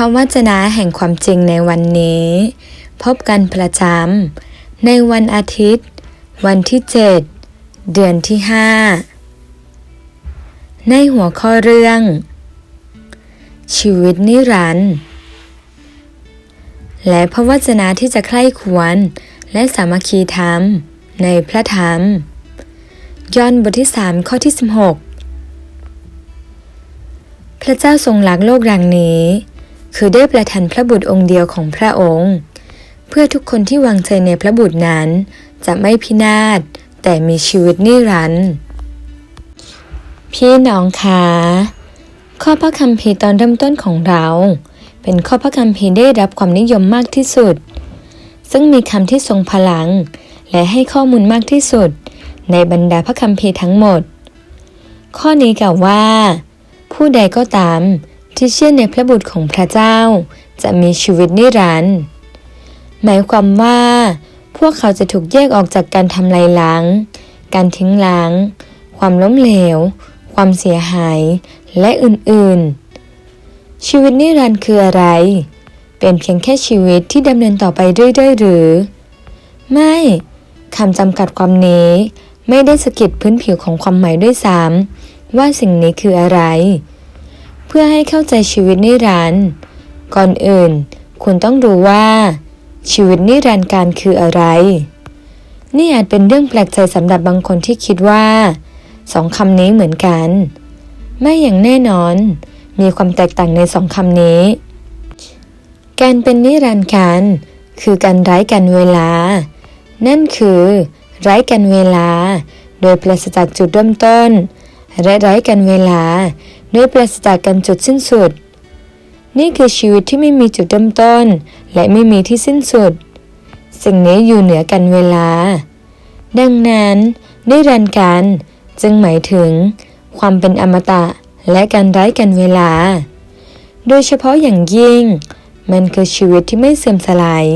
ระวจนะแห่งความจริงในวันนี้ พบกันประจำในวันอาทิตย์ วันที่ 7 เดือนที่ 5 ในหัวข้อเรื่อง ชีวิตนิรันดร์และพระวจนะที่จะใคร่ควรและสามัคคีธรรมในพระธรรม ยอห์นบทที่ 3 ข้อที่ 16 พระเจ้าทรงรักโลกดังนี้ คือได้ประทานพระบุตรองค์เดียวของพระองค์ เพื่อทุกคนที่วางใจในพระบุตรนั้น จะไม่พินาศแต่มีชีวิตนิรันดร์พี่น้องคะข้อพระคัมภีร์ตอนเริ่มต้นของเรา เป็นข้อพระคัมภีร์ได้รับความนิยมมากที่สุด ซึ่งมีคำที่ทรงพลัง และให้ข้อมูลมากที่สุด ในบรรดาพระคัมภีร์ทั้งหมด ข้อนี้กล่าวว่า ผู้ใดก็ตาม ที่เชื่อในพระบุตรของพระเจ้า จะมีชีวิตนิรันดร์หมายความว่า พวกเขาจะถูกแยกออกจากการทำลายล้าง การทิ้งล้าง ความล้มเหลว ความเสียหาย และอื่นๆ ชีวิตนิรันดร์คืออะไร เป็นเพียงแค่ชีวิตที่ดำเนินต่อไปเรื่อยๆ หรือ ไม่คำจำกัดความนี้ ไม่ได้สะกิดพื้นผิวของความหมายด้วยซ้ำว่าสิ่งนี้คืออะไร เพื่อให้เข้าใจชีวิตนิรันดร์ก่อนอื่น คุณต้องรู้ว่า ชีวิตนิรันดร์การคืออะไร นี่อาจเป็นเรื่องแปลกใจสำหรับบางคนที่คิดว่าสองคำนี้เหมือนกัน ไม่อย่างแน่นอน มีความแตกต่างในสองคำนี้ การเป็นนิรันดร์การคือการไร้กันเวลา นั่นคือ ไร้กันเวลา โดยปราศจากจุดเริ่มต้น และไร้กันเวลา โดยปราศจากการจุดสิ้นสุด นี่คือชีวิตที่ไม่มีจุดเริ่มต้น และไม่มีที่สิ้นสุด สิ่งนี้อยู่เหนือกันเวลา ดังนั้นนิรันดร์การจึงหมายถึง ความเป็นอมตะและการไร้กันเวลา โดยเฉพาะอย่างยิ่ง มันคือชีวิตที่ไม่เสื่อมสลาย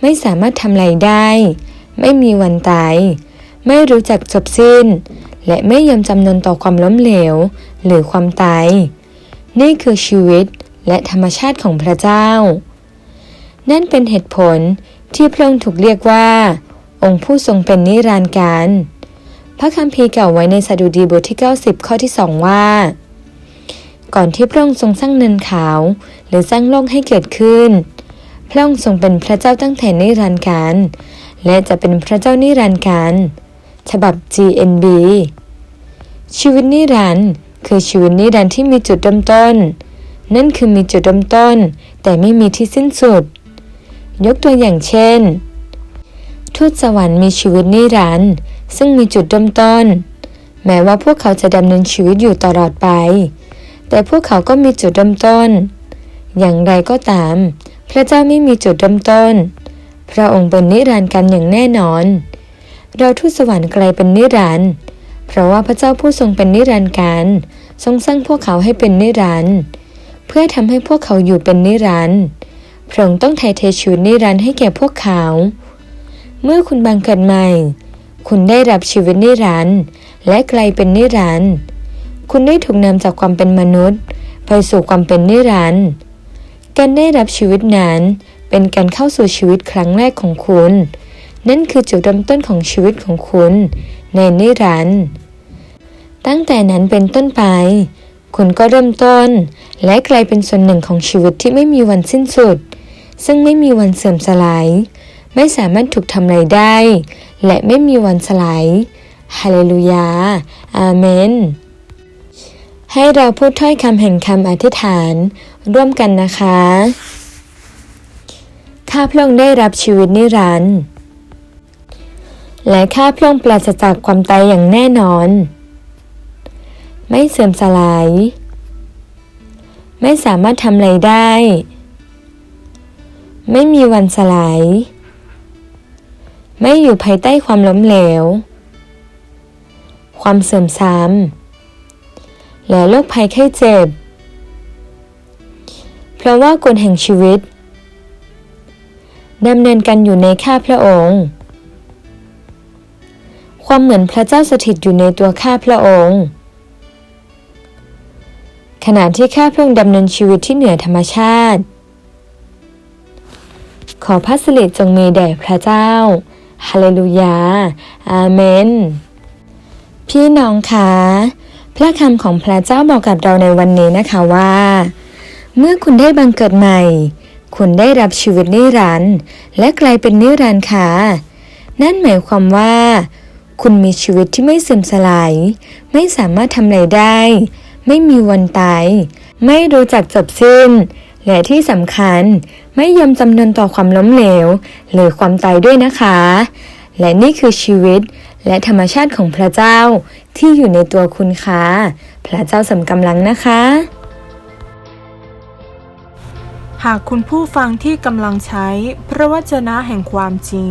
ไม่สามารถทำลายได้ ไม่มีวันตาย ไม่รู้จักจบสิ้น และไม่ยอมจำนนต่อความล้มเหลว หรือความตาย นี่คือชีวิตและธรรมชาติของพระเจ้า นั่นเป็นเหตุผลที่พระองค์ถูกเรียกว่า องค์ผู้ทรงเป็นนิรันดร์การ พระคัมภีร์กล่าวไว้ในสดุดีบทที่ 90 ข้อที่2ว่า ก่อนที่พระองค์ทรงสร้างเนินขาว หรือสร้างโลกให้เกิดขึ้น พระองค์ทรงเป็นพระเจ้าตั้งแต่นิรันดร์การ และจะเป็นพระเจ้านิรันดร์การ ฉบับ GNB ชีวิตนิรันด์คือชีวิตนิรันดร์ที่มีจุดเริ่มต้น นั่นคือมีจุดเริ่มต้น แต่ไม่มีที่สิ้นสุด ยกตัวอย่างเช่น ทูตสวรรค์มีชีวิตนิรันดร์ซึ่งมีจุดเริ่มต้น แม้ว่าพวกเขาจะดำเนินชีวิตอยู่ตลอดไป แต่พวกเขาก็มีจุดเริ่มต้น อย่างไรก็ตาม พระเจ้าไม่มีจุดเริ่มต้น พระองค์เป็นนิรันดร์กันอย่างแน่นอน เราทูตสวรรค์กลายเป็นนิรันดร์เพราะว่าพระเจ้าผู้ทรงเป็นนิรันดร์กันทรงสร้างพวกเขาให้เป็นนิรันดร์เพื่อทำให้พวกเขาอยู่เป็นนิรันดร์พระองค์ต้องไถ่เทชีวิตนิรันดร์ให้แก่พวกเขา เมื่อคุณบังเกิดใหม่ คุณได้รับชีวิตนิรันดร์และกลายเป็นนิรันดร์คุณได้ถูกนำจากความเป็นมนุษย์ ไปสู่ความเป็นนิรันดร์การได้รับชีวิตนั้นเป็นการเข้าสู่ชีวิตครั้งแรกของคุณ นั่นคือจุดเริ่มต้นของชีวิตของคุณ ในนิรันดร์ตั้งแต่นั้นเป็นต้นไป คุณก็เริ่มต้น และกลายเป็นส่วนหนึ่งของชีวิตที่ไม่มีวันสิ้นสุด ซึ่งไม่มีวันเสื่อมสลาย ไม่สามารถถูกทำลายได้ และไม่มีวันสลายฮาเลลูยา อาเมน ให้เราพูดถ้อยคำแห่งคำอธิษฐาน ร่วมกันนะคะ ข้าพระองค์ได้รับชีวิตนิรันดร์ และข้าพระองค์ปราศจากความตายอย่างแน่นอน ไม่เสื่อมสลาย ไม่สามารถทำอะไรได้ ไม่มีวันสลาย ไม่อยู่ภายใต้ความล้มเหลว ความเสื่อมทรามและโรคภัยไข้เจ็บ เพราะว่ากฎแห่งชีวิตดำเนินกันอยู่ในข้าพระองค์ ความเหมือนพระเจ้าสถิตอยู่ในตัวข้าพระองค์ ขณะที่ข้าพระองค์ดำเนินชีวิตที่เหนือธรรมชาติ ขอพระสิริจงมีแด่พระเจ้า ฮาเลลูยา อาเมน พี่น้องคะพระคำของพระเจ้าบอกกับเราในวันนี้นะคะว่า เมื่อคุณได้บังเกิดใหม่ คุณได้รับชีวิตนิรันดร์และกลายเป็นนิรันดร์ค่ะนั่นหมายความว่า คุณมีชีวิตที่ไม่เสื่อมสลาย ไม่สามารถทำอะไรได้ ไม่มีวันตาย ไม่รู้จักจบสิ้น และที่สำคัญไม่ยอมจำนนต่อความล้มเหลว หรือความตายด้วยนะคะ และนี่คือชีวิตและธรรมชาติของพระเจ้าที่อยู่ในตัวคุณค่ะพระเจ้าสำกำลังนะคะ หากคุณผู้ฟังที่กำลังใช้พระวจนะแห่งความจริง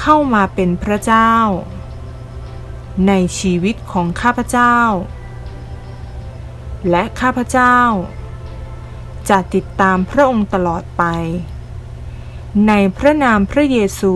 เข้ามาเป็นพระเจ้า ในชีวิตของข้าพเจ้า และข้าพเจ้า จะติดตามพระองค์ตลอดไป ในพระนามพระเยซู